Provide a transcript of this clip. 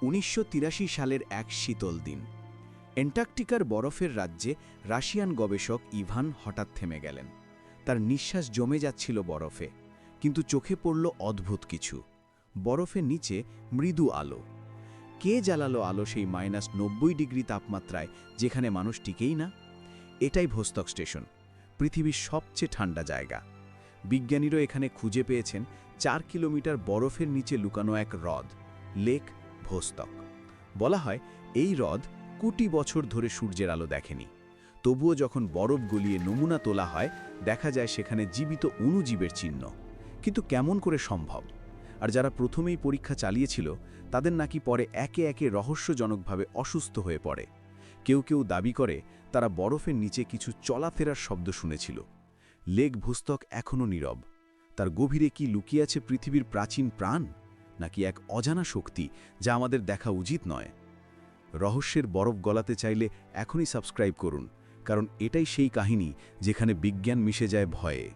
উনিশশো তিরাশি সালের এক শীতল দিন। অ্যান্টার্কটিকার বরফের রাজ্যে রাশিয়ান গবেষক ইভান হঠাৎ থেমে গেলেন। তার নিঃশ্বাস জমে যাচ্ছিল বরফে, কিন্তু চোখে পড়ল অদ্ভুত কিছু। বরফের নিচে মৃদু আলো। কে জ্বালালো আলো সেই মাইনাস নব্বই ডিগ্রি তাপমাত্রায় যেখানে মানুষ টিকেই না? এটাই ভোস্তক স্টেশন, পৃথিবীর সবচেয়ে ঠান্ডা জায়গা। বিজ্ঞানীরা এখানে খুঁজে পেয়েছেন চার কিলোমিটার বরফের নিচে লুকানো এক হ্রদ, লেক ভোস্তক বলা হয়, এই হ্রদ কোটি বছর ধরে সূর্যের আলো দেখেনি। তবুও যখন বরফ গলিয়ে নমুনা তোলা হয়, দেখা যায় সেখানে জীবিত অণুজীবের চিহ্ন। কিন্তু কেমন করে সম্ভব? আর যারা প্রথমেই পরীক্ষা চালিয়েছিল, তাদের নাকি পরে একে একে রহস্যজনকভাবে অসুস্থ হয়ে পড়ে। কেউ কেউ দাবি করে, তারা বরফের নিচে কিছু চলাফেরার শব্দ শুনেছিল। লেক ভুস্তক এখনও নীরব। তার গভীরে কি লুকিয়ে আছে পৃথিবীর প্রাচীন প্রাণ? নাকি এক অজানা শক্তি যা আমাদের দেখা উচিত নয়। রহস্যের বরফ গলাতে চাইলে এখনই সাবস্ক্রাইব করুন, কারণ এটাই সেই কাহিনী যেখানে বিজ্ঞান মিশে যায় ভয়ে।